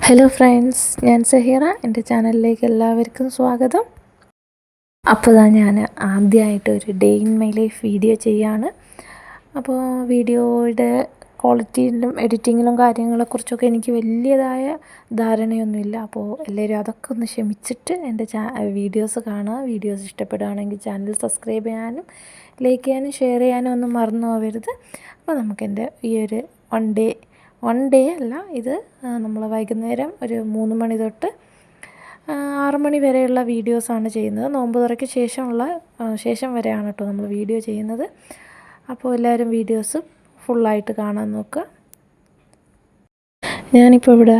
Hello friends ഞാൻ സഹീറ. എന്റെ ചാനലിലേക്ക് എല്ലാവർക്കും സ്വാഗതം. അപ്പോൾ ഇതാ ഞാൻ ആദ്യമായിട്ട് ഒരു day in my life video ചെയ്യാണ്. അപ്പോൾ വീഡിയോയുടെ ക്വാളിറ്റിയിലും എഡിറ്റിങ്ങിലും കാര്യങ്ങളെക്കുറിച്ചൊക്കെ എനിക്ക് വലിയതായ ധാരണയൊന്നുമില്ല. അപ്പോൾ എല്ലാവരും അതൊക്കെ ഒന്ന് ക്ഷമിച്ചിട്ട് എന്റെ ചാ വീഡിയോസ് കാണുക. വീഡിയോസ് ഇഷ്ടപ്പെടുകയാണെങ്കിൽ ചാനൽ സബ്സ്ക്രൈബ് ചെയ്യാനും ലൈക്ക് ചെയ്യാനും ഷെയർ ചെയ്യാനും ഒന്നും മറന്നു പോകരുത്. അപ്പോൾ നമുക്കെന്റെ ഈ ഒരു വൺ ഡേ വൺ ഡേ അല്ല ഇത് നമ്മൾ വൈകുന്നേരം ഒരു മൂന്ന് മണി തൊട്ട് ആറ് മണി വരെയുള്ള വീഡിയോസാണ് ചെയ്യുന്നത്. നോമ്പ് തുറയ്ക്ക് ശേഷമുള്ള ശേഷം വരെയാണ് കേട്ടോ നമ്മൾ വീഡിയോ ചെയ്യുന്നത്. അപ്പോൾ എല്ലാവരും വീഡിയോസ് ഫുള്ളായിട്ട് കാണാൻ നോക്കുക. ഞാനിപ്പോൾ ഇവിടെ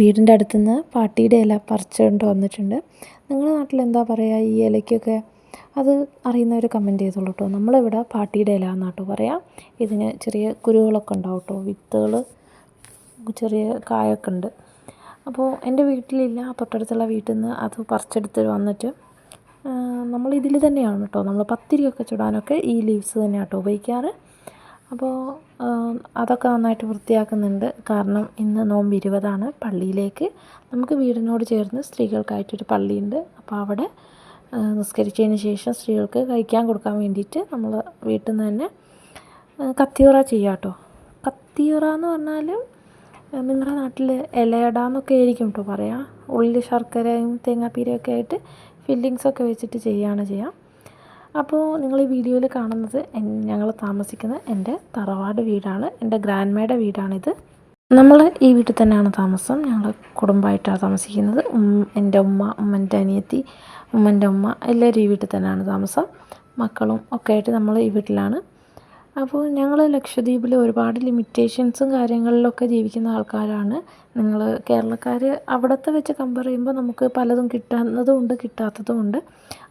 വീടിന്റെ അടുത്തുനിന്ന് പാട്ടിയുടെ ഇല പറിച്ചുകൊണ്ട് വന്നിട്ടുണ്ട്. നിങ്ങളുടെ നാട്ടിൽ എന്താ പറയുക ഈ ഇലയ്ക്കൊക്കെ അത് അറിയുന്നവർ കമന്റ് ചെയ്തോളൂ കേട്ടോ. നമ്മളിവിടെ പാട്ടിയുടെ ഇല എന്നാട്ടോ പറയാം. ഇതിന് ചെറിയ കുരുകളൊക്കെ ഉണ്ടാവും കേട്ടോ. വിത്തുകൾ ചെറിയ കായൊക്കെ ഉണ്ട് അപ്പോൾ എന്റെ വീട്ടിലില്ല. തൊട്ടടുത്തുള്ള വീട്ടിൽ നിന്ന് അത് പറിച്ചെടുത്ത് വന്നിട്ട് നമ്മൾ ഇതിൽ തന്നെയാണ് കേട്ടോ. നമ്മൾ പത്തിരിയൊക്കെ ചുടാനൊക്കെ ഈ ലീവ്സ് തന്നെയാണ് കേട്ടോ ഉപയോഗിക്കാറ്. അപ്പോൾ അതൊക്കെ നന്നായിട്ട് വൃത്തിയാക്കുന്നുണ്ട്. കാരണം ഇന്ന് നോമ്പ് ഇരുപതാണ്. പള്ളിയിലേക്ക് നമുക്ക് വീടിനോട് ചേർന്ന് സ്ത്രീകൾക്കായിട്ടൊരു പള്ളിയുണ്ട്. അപ്പോൾ അവിടെ നിസ്കരിച്ചതിന് ശേഷം സ്ത്രീകൾക്ക് കഴിക്കാൻ കൊടുക്കാൻ വേണ്ടിയിട്ട് നമ്മൾ വീട്ടിൽ നിന്ന് തന്നെ കത്തിയുറ ചെയ്യാം കേട്ടോ. കത്തിയുറ എന്ന് പറഞ്ഞാൽ നിങ്ങളുടെ നാട്ടിൽ ഇലയട എന്നൊക്കെ ആയിരിക്കും കേട്ടോ പറയുക ഉള്ളി ശർക്കരയും തേങ്ങാപ്പീരയൊക്കെ ആയിട്ട് ഫില്ലിങ്സൊക്കെ വെച്ചിട്ട് ചെയ്യുകയാണ് ചെയ്യുക അപ്പോൾ നിങ്ങൾ ഈ വീഡിയോയിൽ കാണുന്നത് ഞങ്ങൾ താമസിക്കുന്ന എന്റെ തറവാട് വീടാണ്. എന്റെ ഗ്രാൻഡ്മയുടെ വീടാണിത്. നമ്മൾ ഈ വീട്ടിൽ തന്നെയാണ് താമസം. ഞങ്ങൾ കുടുംബമായിട്ടാണ് താമസിക്കുന്നത്. എന്റെ ഉമ്മ ഉമ്മന്റെ അനിയത്തി ഉമ്മന്റെ ഉമ്മ എല്ലാവരും ഈ വീട്ടിൽ തന്നെയാണ് താമസം. മക്കളും ഒക്കെ ആയിട്ട് നമ്മൾ ഈ വീട്ടിലാണ്. അപ്പോൾ ഞങ്ങൾ ലക്ഷദ്വീപിൽ ഒരുപാട് ലിമിറ്റേഷൻസും കാര്യങ്ങളിലൊക്കെ ജീവിക്കുന്ന ആൾക്കാരാണ്. നിങ്ങൾ കേരളക്കാർ അവിടുത്തെ വെച്ച് കമ്പയർ ചെയ്യുമ്പോൾ നമുക്ക് പലതും കിട്ടുന്നതും ഉണ്ട് കിട്ടാത്തതും ഉണ്ട്.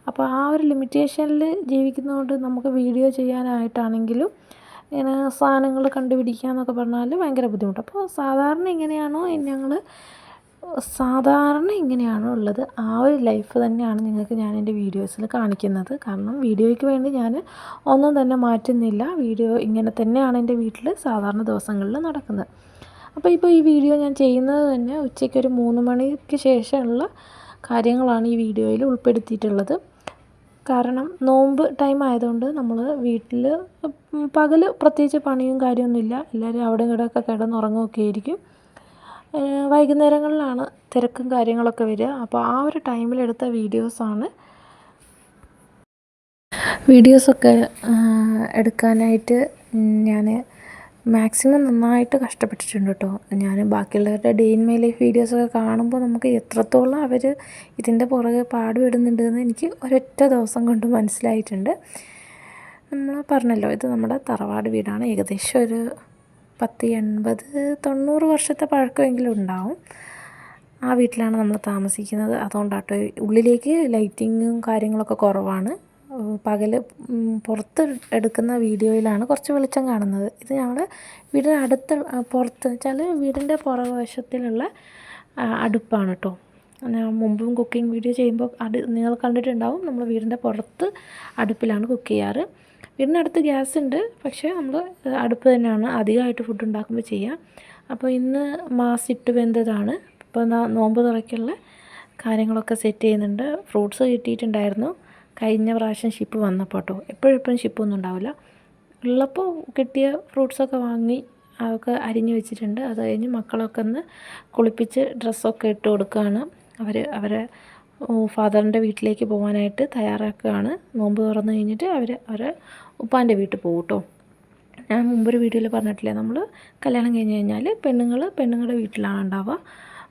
അപ്പോൾ ആ ഒരു ലിമിറ്റേഷനിൽ ജീവിക്കുന്നതുകൊണ്ട് നമുക്ക് വീഡിയോ ചെയ്യാനായിട്ടാണെങ്കിലും ഇങ്ങനെ സാധനങ്ങൾ കണ്ടുപിടിക്കുക എന്നൊക്കെ പറഞ്ഞാൽ ഭയങ്കര ബുദ്ധിമുട്ട്. അപ്പോൾ സാധാരണ എങ്ങനെയാണോ ഞങ്ങൾ സാധാരണ ഇങ്ങനെയാണ് ഉള്ളത്. ആ ഒരു ലൈഫ് തന്നെയാണ് നിങ്ങൾക്ക് ഞാൻ എന്റെ വീഡിയോസിൽ കാണിക്കുന്നത്. കാരണം വീഡിയോയ്ക്ക് വേണ്ടി ഞാൻ ഒന്നും തന്നെ മാറ്റുന്നില്ല. വീഡിയോ ഇങ്ങനെ തന്നെയാണ് എന്റെ വീട്ടിൽ സാധാരണ ദിവസങ്ങളിൽ നടക്കുന്നത്. അപ്പോൾ ഇപ്പോൾ ഈ വീഡിയോ ഞാൻ ചെയ്യുന്നത് തന്നെ ഉച്ചയ്ക്ക് ഒരു മൂന്ന് മണിക്ക് ശേഷമുള്ള കാര്യങ്ങളാണ് ഈ വീഡിയോയിൽ ഉൾപ്പെടുത്തിയിട്ടുള്ളത്. കാരണം നോമ്പ് ടൈം ആയതുകൊണ്ട് നമ്മൾ വീട്ടിൽ പകൽ പ്രത്യേകിച്ച് പണിയും കാര്യമൊന്നുമില്ല. എല്ലാവരും അവിടെ ഇവിടെയൊക്കെ കിടന്നുറങ്ങുകയൊക്കെ ആയിരിക്കും. വൈകുന്നേരങ്ങളിലാണ് തിരക്കും കാര്യങ്ങളൊക്കെ വരിക. അപ്പോൾ ആ ഒരു ടൈമിലെടുത്ത വീഡിയോസാണ് വീഡിയോസൊക്കെ എടുക്കാനായിട്ട് ഞാൻ മാക്സിമം നന്നായിട്ട് കഷ്ടപ്പെട്ടിട്ടുണ്ട് കേട്ടോ ഞാൻ ബാക്കിയുള്ളവരുടെ ഡേ ഇൻ മൈ ലൈഫ് വീഡിയോസൊക്കെ കാണുമ്പോൾ നമുക്ക് എത്രത്തോളം അവർ ഇതിന്റെ പുറകെ പാടുപെടുന്നുണ്ടെന്ന് എനിക്ക് ഒരൊറ്റ ദിവസം കൊണ്ട് മനസ്സിലായിട്ടുണ്ട്. നമ്മൾ പറഞ്ഞല്ലോ ഇത് നമ്മുടെ തറവാട് വീടാണ്. ഏകദേശം ഒരു പത്ത് എൺപത് തൊണ്ണൂറ് വർഷത്തെ പഴക്കമെങ്കിലും ഉണ്ടാവും. ആ വീട്ടിലാണ് നമ്മൾ താമസിക്കുന്നത്. അതുകൊണ്ടാട്ടോ ഉള്ളിലേക്ക് ലൈറ്റിങ്ങും കാര്യങ്ങളൊക്കെ കുറവാണ്. പകൽ പുറത്ത് എടുക്കുന്ന വീഡിയോയിലാണ് കുറച്ച് വെളിച്ചം കാണുന്നത്. ഇത് ഞങ്ങൾ വീടിന്റെ അടുത്ത് പുറത്ത് വെച്ചാൽ വീടിന്റെ പുറകുവശത്തിലുള്ള അടുപ്പാണ് കേട്ടോ മുമ്പും കുക്കിംഗ് വീഡിയോ ചെയ്യുമ്പോൾ അത് നിങ്ങൾ കണ്ടിട്ടുണ്ടാവും. നമ്മൾ വീടിന്റെ പുറത്ത് അടുപ്പിലാണ് കുക്ക് ചെയ്യാറ്. വീടിനടുത്ത് ഗ്യാസ് ഉണ്ട്. പക്ഷേ നമ്മൾ അടുപ്പ് തന്നെയാണ് അധികമായിട്ട് ഫുഡ് ഉണ്ടാക്കുമ്പോൾ ചെയ്യുക. അപ്പോൾ ഇന്ന് മാസിട്ട് വെന്തതാണ്. ഇപ്പോൾ നോമ്പ് തുറയ്ക്കുള്ള കാര്യങ്ങളൊക്കെ സെറ്റ് ചെയ്യുന്നുണ്ട്. ഫ്രൂട്ട്സ് കിട്ടിയിട്ടുണ്ടായിരുന്നു. കഴിഞ്ഞ പ്രാവശ്യം ഷിപ്പ് വന്നപ്പോൾ കേട്ടോ എപ്പോഴും ഷിപ്പൊന്നും ഉണ്ടാവില്ല. ഉള്ളപ്പോൾ കിട്ടിയ ഫ്രൂട്ട്സൊക്കെ വാങ്ങി അതൊക്കെ അരിഞ്ഞു വെച്ചിട്ടുണ്ട്. അത് കഴിഞ്ഞ് മക്കളൊക്കെ ഒന്ന് കുളിപ്പിച്ച് ഡ്രസ്സൊക്കെ ഇട്ട് കൊടുക്കുകയാണ്. അവർ അവരെ ഫാദറിന്റെ വീട്ടിലേക്ക് പോകാനായിട്ട് തയ്യാറാക്കുകയാണ്. നോമ്പ് തുറന്നു കഴിഞ്ഞിട്ട് അവർ അവരെ ഉപ്പാന്റെ വീട്ടിൽ പോകും കേട്ടോ ഞാൻ മുമ്പൊരു വീഡിയോയിൽ പറഞ്ഞിട്ടില്ലേ നമ്മൾ കല്യാണം കഴിഞ്ഞ് കഴിഞ്ഞാൽ പെണ്ണുങ്ങൾ പെണ്ണുങ്ങളുടെ വീട്ടിലാണ് ഉണ്ടാവുക.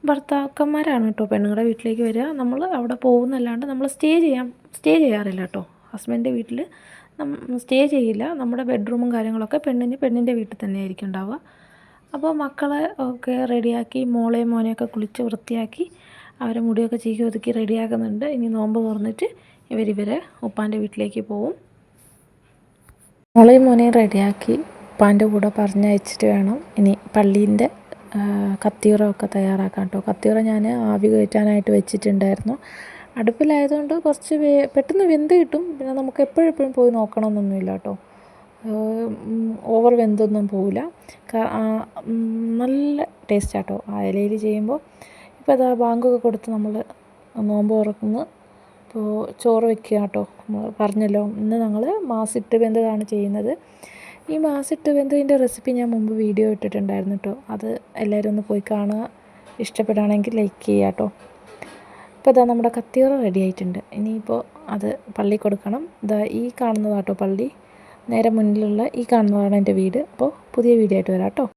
ഭർത്താക്കന്മാരാണ് കേട്ടോ പെണ്ണുങ്ങളുടെ വീട്ടിലേക്ക് വരിക. നമ്മൾ അവിടെ പോകുന്നല്ലാണ്ട് നമ്മൾ സ്റ്റേ ചെയ്യാൻ സ്റ്റേ ചെയ്യാറില്ല കേട്ടോ ഹസ്ബൻഡിന്റെ വീട്ടിൽ സ്റ്റേ ചെയ്യില്ല. നമ്മുടെ ബെഡ്റൂമും കാര്യങ്ങളൊക്കെ പെണ്ണിന് പെണ്ണിന്റെ വീട്ടിൽ തന്നെ ആയിരിക്കും ഉണ്ടാവുക. അപ്പോൾ മക്കളെ ഒക്കെ റെഡിയാക്കി മോളെയും മോനെയൊക്കെ കുളിച്ച് വൃത്തിയാക്കി അവരെ മുടിയൊക്കെ ചീക്കി ഒതുക്കി റെഡിയാക്കുന്നുണ്ട്. ഇനി നോമ്പ് തുറന്നിട്ട് ഇവരിവരെ ഉപ്പാന്റെ വീട്ടിലേക്ക് പോവും. മോളെയും മോനെയും റെഡിയാക്കി ഉപ്പാന്റെ കൂടെ പറഞ്ഞയച്ചിട്ട് വേണം ഇനി പള്ളീന്റെ കത്തിയുറൊക്കെ തയ്യാറാക്കാം കേട്ടോ കത്തിയുറ ഞാൻ ആവി കയറ്റാനായിട്ട് വെച്ചിട്ടുണ്ടായിരുന്നു. അടുപ്പിലായതുകൊണ്ട് കുറച്ച് പെട്ടെന്ന് വെന്ത് കിട്ടും. പിന്നെ നമുക്ക് എപ്പോഴെപ്പോഴും എപ്പോഴും പോയി നോക്കണമെന്നൊന്നുമില്ല കേട്ടോ ഓവർ വെന്തൊന്നും പോവില്ല. നല്ല ടേസ്റ്റാട്ടോ ആ ഇലയിൽ ചെയ്യുമ്പോൾ ഇപ്പോൾ അതാ ബാങ്കൊക്കെ കൊടുത്ത് നമ്മൾ നോമ്പ് തുറക്കുന്നു. അപ്പോൾ ചോറ് വെക്കുക കേട്ടോ. നമ്മൾ പറഞ്ഞല്ലോ. ഇന്ന് ഞങ്ങൾ മാസിട്ട് വെന്തതാണ് ചെയ്യുന്നത്. ഈ മാസിട്ട് വെന്തതിന്റെ റെസിപ്പി ഞാൻ മുമ്പ് വീഡിയോ ഇട്ടിട്ടുണ്ടായിരുന്നു കേട്ടോ. അത് എല്ലാവരും ഒന്ന് പോയി കാണുക. ഇഷ്ടപ്പെടുകയാണെങ്കിൽ ലൈക്ക് ചെയ്യുക കേട്ടോ. ഇപ്പോൾ ഇതാ നമ്മുടെ കത്തിയറ റെഡി ആയിട്ടുണ്ട്. ഇനിയിപ്പോൾ അത് പള്ളി കൊടുക്കണം. ഇതാ ഈ കാണുന്നതാട്ടോ പള്ളി. നേരെ മുന്നിലുള്ള ഈ കാണുന്നതാണ് എന്റെ വീട്. അപ്പോൾ പുതിയ വീഡിയോ ആയിട്ട് വരാം കേട്ടോ.